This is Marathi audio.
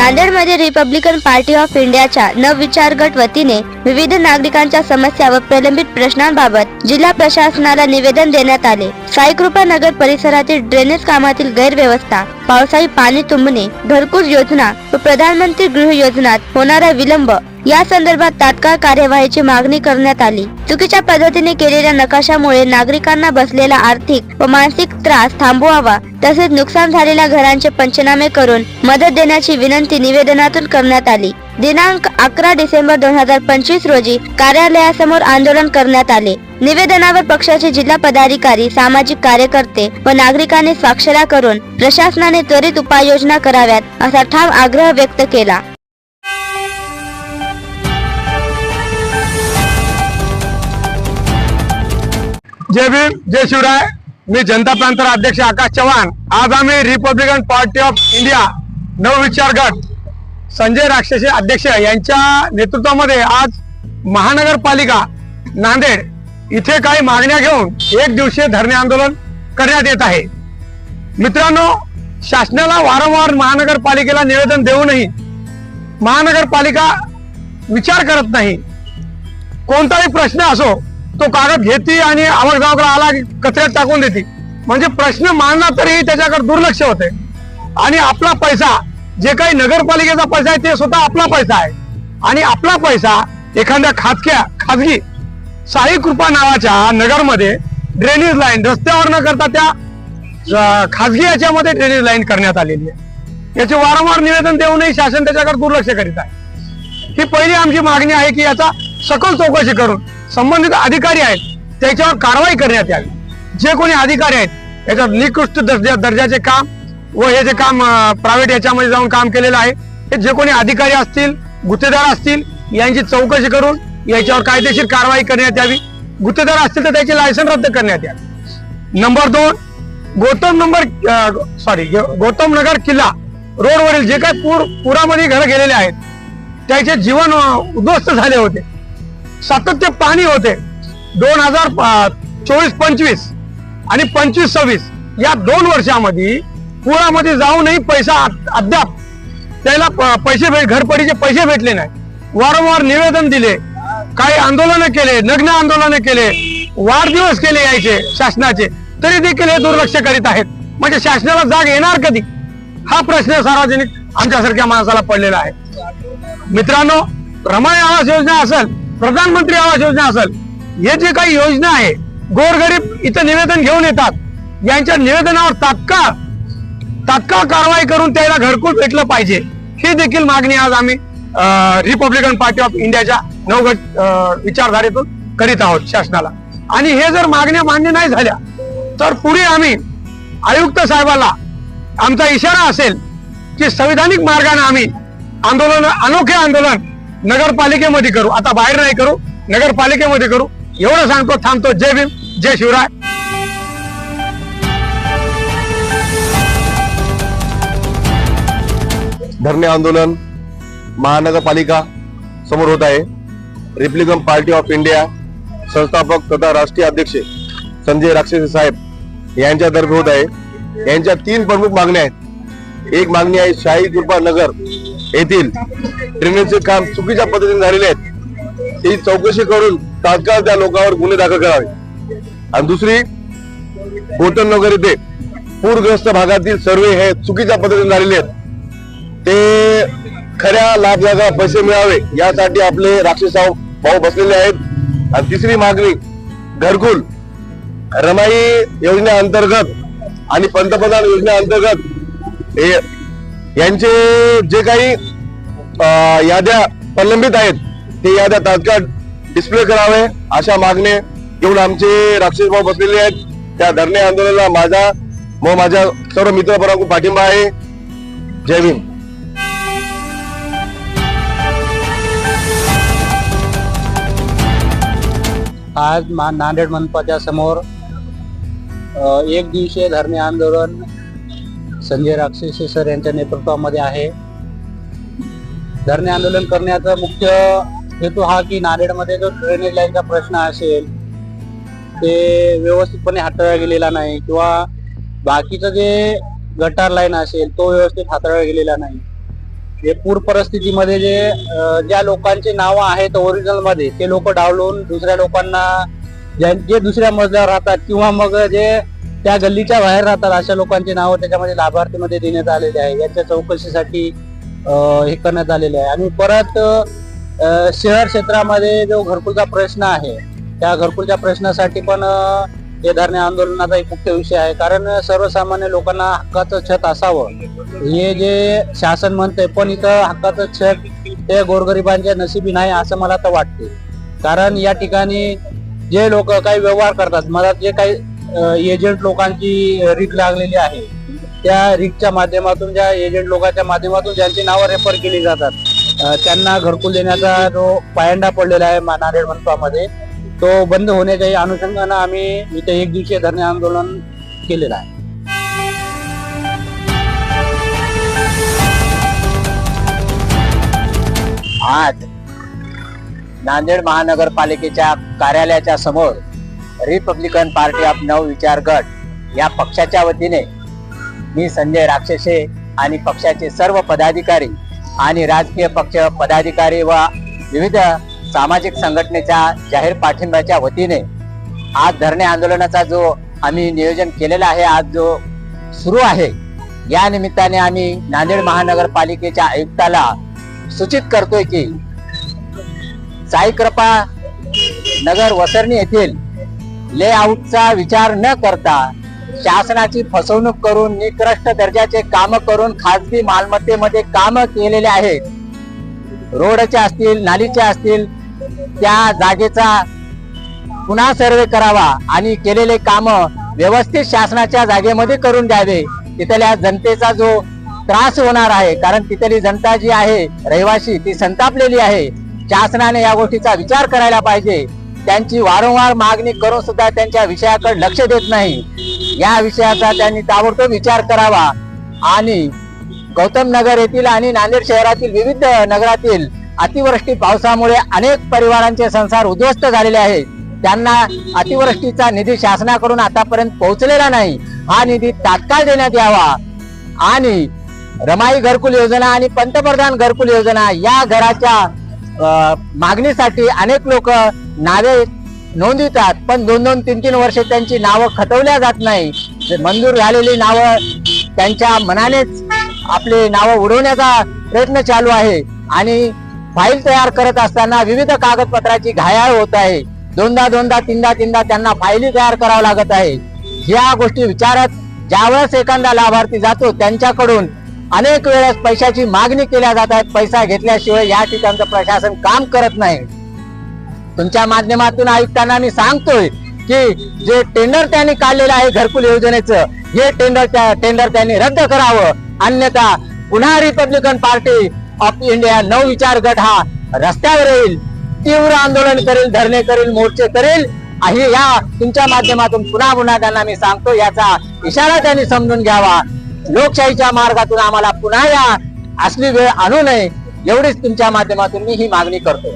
नांदेडमध्ये रिपब्लिकन पार्टी ऑफ इंडियाच्या नवविचार गट वतीने विविध नागरिकांच्या समस्या व प्रलंबित प्रश्नांबाबत जिल्हा प्रशासनाला निवेदन देण्यात आले. साईकृपा नगर परिसरातील ड्रेनेज कामातील गैरव्यवस्था पावसाळी पाणी तुंबणे घरकुल योजना व प्रधानमंत्री गृह योजनात होणारा विलंब या संदर्भात तात्काळ कार्यवाहीची मागणी करण्यात आली. चुकीच्या पद्धतीने केलेल्या नकाशामुळे नागरिकांना बसलेला आर्थिक व मानसिक त्रास थांबवावा तसेच नुकसान झालेल्या घरांचे पंचनामे करून मदत देण्याची विनंती निवेदनातून करण्यात आली. दिनांक अकरा डिसेंबर दोन हजार पंचवीस रोजी कार्यालयासमोर आंदोलन करण्यात आले. निवेदनावर पक्षाचे जिल्हा पदाधिकारी सामाजिक कार्यकर्ते व नागरिकांनी स्वाक्षऱ्या करून प्रशासनाने त्वरित उपाययोजना कराव्यात असा ठाम आग्रह व्यक्त केला. जय भीम जय शिवराय. मी जनता प्रांतर अध्यक्ष आकाश चव्हाण. आज आम्ही रिपब्लिकन पार्टी ऑफ इंडिया नवविचार गट संजय राक्षसे अध्यक्ष यांच्या नेतृत्वामध्ये आज महानगरपालिका नांदेड इथे काही मागण्या घेऊन एक दिवसीय धरणे आंदोलन करण्यात येत आहे. मित्रांनो शासनाला वारंवार महानगरपालिकेला निवेदन देऊनही महानगरपालिका विचार करत नाही. कोणताही प्रश्न असो तो कागद घेते आणि आवडगावकडे आला की कचऱ्यात टाकून देते. म्हणजे प्रश्न मांडला तरी त्याच्याकडे दुर्लक्ष होते. आणि आपला पैसा जे काही नगरपालिकेचा पैसा आहे ते स्वतः आपला पैसा आहे. आणि आपला पैसा एखाद्या खाजक्या खाजगी साई कृपा नावाच्या नगरमध्ये ड्रेनेज लाईन रस्त्यावर न करता त्या खाजगी याच्यामध्ये ड्रेनेज लाईन करण्यात आलेली आहे. याचे वारंवार निवेदन देऊनही शासन त्याच्याकडे दुर्लक्ष करीत आहे. ही पहिली आमची मागणी आहे की याचा सकल चौकशी करून संबंधित अधिकारी आहेत त्याच्यावर कारवाई करण्यात यावी. जे कोणी अधिकारी आहेत याच्यात निकृष्ट दर्जा दर्जाचे काम व हे जे काम प्रायव्हेट याच्यामध्ये जाऊन काम केलेलं आहे हे जे कोणी अधिकारी असतील गुत्तेदार असतील यांची चौकशी करून याच्यावर कायदेशीर कारवाई करण्यात यावी. गुत्तेदार असतील तर त्याचे लायसन रद्द करण्यात यावे. नंबर दोन गौतम नंबर सॉरी गौतम नगर किल्ला रोडवरील जे काही पूर पुरामध्ये घरं गेलेले आहेत त्याचे जीवन उद्ध्वस्त झाले होते. सातत्य पाणी होते. दोन हजार चोवीस पंचवीस आणि पंचवीस सव्वीस या दोन वर्षामध्ये पुरामध्ये जाऊनही पैसा अद्याप त्याला पैसे भेट घरपडीचे पैसे भेटले नाही. वारंवार निवेदन दिले. काही आंदोलन केले नग्न आंदोलन केले वाढदिवस केले यायचे शासनाचे. तरी देखील हे दुर्लक्ष करीत आहेत. म्हणजे शासनाला जाग येणार कधी? हा प्रश्न सार्वजनिक आमच्यासारख्या माणसाला पडलेला आहे. मित्रांनो रमाय आवास योजना असेल प्रधानमंत्री आवास योजना असेल. हे जे काही योजना आहे गोरगरीब इथं निवेदन घेऊन येतात. यांच्या निवेदनावर तात्काळ तात्काळ कारवाई करून त्याला घरकुल भेटलं पाहिजे. ही देखील मागणी आज आम्ही रिपब्लिकन पार्टी ऑफ इंडियाच्या नवगट अं, विचारधारेतून करीत आहोत शासनाला. आणि हे जर मागण्या मान्य नाही झाल्या तर पुढे आम्ही आयुक्त साहेबाला आमचा इशारा असेल की संविधानिक मार्गाने आम्ही आंदोलन अनोखे आंदोलन नगरपालिकेमध्ये करू. आता बाहेर नाही करू नगरपालिकेमध्ये करू. एवढं सांगतो थांबतो. जय भीम जय शिवराय. धरणे आंदोलन महानगरपालिका समोर होत आहे. रिपब्लिकन पार्टी ऑफ इंडिया संस्थापक तथा राष्ट्रीय अध्यक्ष संजय राक्षसे साहेब यांच्या यांच्यातर्फे होत आहे. यांच्या तीन प्रमुख मागण्या आहेत. एक मागणी आहे शाही कृपा नगर येथील ड्रेनेजचे काम चुकीच्या पद्धतीने झालेले आहेत. ही चौकशी करून तात्काळ त्या लोकांवर गुन्हे दाखल करावे. आणि दुसरी गौतम नगर येथे पूरग्रस्त भागातील सर्वे हे चुकीच्या पद्धतीने झालेले आहेत. ते खऱ्या लाभदायका पैसे मिळावे यासाठी आपले राक्षस भाऊ बसलेले आहेत. आणि तिसरी मागणी घरकुल रमाई योजनेअंतर्गत आणि पंतप्रधान योजनेअंतर्गत हे यांचे जे काही याद्या प्रलंबित आहेत ते याद्या तात्काळ डिस्प्ले करावे अशा मागणे घेऊन आमचे राक्षस भाऊ बसलेले आहेत. त्या धरणे आंदोलनाला माझा व माझ्या सर्व मित्रपरांकडून पाठिंबा आहे. जय भीम. आज मा नांदेड मनपाच्या समोर एक दिवसीय धरणे आंदोलन संजय राक्षसे सर यांच्या नेतृत्वामध्ये आहे. धरणे आंदोलन करण्याचा मुख्य हेतू हा की नांदेडमध्ये जो ड्रेनेज लाईनचा प्रश्न असेल ते व्यवस्थितपणे हाताळला गेलेला नाही किंवा बाकीचं जे गटार लाईन असेल तो व्यवस्थित हाताळला गेलेला नाही. जे पूर परिस्थितीमध्ये जे ज्या लोकांची नावं आहेत ओरिजिनलमध्ये ते लोक डावलून दुसऱ्या लोकांना ज्या- जे दुसऱ्या मजल्यावर राहतात किंवा मग जे त्या गल्लीच्या बाहेर राहतात अशा लोकांची नावं त्याच्यामध्ये लाभार्थीमध्ये देण्यात आलेले आहे. यांच्या चौकशीसाठी हे करण्यात आलेले आहे. आणि परत शहर क्षेत्रामध्ये जो घरकुलचा प्रश्न आहे त्या घरकुलच्या प्रश्नासाठी पण हे धरणे आंदोलनाचा एक मुख्य विषय आहे. कारण सर्वसामान्य लोकांना हक्काचं छत असावं. हे जे शासन म्हणतंय पण इथं हक्काचं छत ते गोरगरिबांच्या नशिबी नाही असं मला तर वाटते कारण या ठिकाणी जे लोक काही व्यवहार करतात मला जे काही एजंट लोकांची रीक लागलेली आहे. त्या रीकच्या माध्यमातून ज्या एजंट लोकांच्या माध्यमातून ज्यांची नावं रेफर केली जातात त्यांना घरकुल देण्याचा जो पायंडा पडलेला आहे मा- नांदेड मनपामध्ये तो बंद होण्याच्या अनुषंगानं आम्ही इथे एक दिवसीय धरणे आंदोलन केलेलं आहे. आज नांदेड महानगरपालिकेच्या कार्यालयाच्या समोर रिपब्लिकन पार्टी ऑफ नव विचार गट या पक्षाच्या वतीने मी संजय राक्षसे आणि पक्षाचे सर्व पदाधिकारी आणि राजकीय पक्ष पदाधिकारी व विविध सामाजिक संघटनेच्या जाहीर पाठिंब्याच्या वतीने आज धरणे आंदोलनाचा जो आम्ही नियोजन केलेला आहे आज जो सुरू आहे या निमित्ताने आम्ही नांदेड महानगरपालिकेच्या आयुक्ताला सूचित करतोय की साईकृपा नगर वसरणी येथील लेआउटचा विचार न करता शासनाची फसवणूक करून निकृष्ट दर्जाचे काम करून खाजगी मालमत्तेमध्ये काम केलेले आहेत रोडचे असतील नालीचे असतील त्या जागेचा पुन्हा सर्वे करावा आणि केलेले काम व्यवस्थित शासनाच्या जागेमध्ये करून द्यावे. तिथल्या जनतेचा जो त्रास होणार आहे कारण तिथली जनता जी आहे रहिवासी ती संतापलेली आहे. शासनाने या गोष्टीचा विचार करायला पाहिजे. त्यांची वारंवार मागणी करून सुद्धा त्यांच्या विषयाकडे लक्ष देत नाही. या विषयाचा त्यांनी ताबडतोब विचार करावा. आणि गौतम नगर येथील आणि नांदेड शहरातील विविध नगरातील अतिवृष्टी पावसामुळे अनेक परिवारांचे संसार उद्ध्वस्त झालेले आहेत त्यांना अतिवृष्टीचा निधी शासनाकडून आतापर्यंत पोहोचलेला नाही. हा निधी तात्काळ देण्यात यावा. आणि रमाई घरकुल योजना आणि पंतप्रधान घरकुल योजना या घराच्या मागणीसाठी अनेक लोक नावे नोंदवितात पण दोन दोन तीन तीन वर्षे त्यांची नावं खतवल्या जात नाही. मंजूर झालेली नावं त्यांच्या मनानेच आपली नावं उडवण्याचा प्रयत्न चालू आहे. आणि फाईल तयार करत असताना विविध कागदपत्राची घायाळ होत आहे. दोनदा दोनदा तीनदा तीनदा त्यांना फाईली तयार करावं लागत आहे. ह्या गोष्टी विचारत ज्यावेळेस एखादा लाभार्थी जातो त्यांच्याकडून अनेक वेळेस पैशाची मागणी केल्या जात आहेत. पैसा घेतल्याशिवाय या ठिकाणचं प्रशासन काम करत नाही. तुमच्या माध्यमातून आयुक्तांना मी सांगतोय की जे टेंडर त्यांनी काढलेलं आहे घरकुल योजनेचं हे टेंडर टेंडर त्यांनी रद्द करावं. अन्यथा पुन्हा रिपब्लिकन पार्टी ऑफ इंडिया नव विचार गट हा रस्त्यावर येईल तीव्र आंदोलन करेल धरणे करेल मोर्चे करेल. आणि या तुमच्या माध्यमातून पुन्हा पुन्हा त्यांना मी सांगतो याचा इशारा त्यांनी समजून घ्यावा. लोकशाहीच्या मार्गातून आम्हाला पुन्हा या असली वेळ आणू नये एवढीच तुमच्या माध्यमातून मी ही मागणी करतो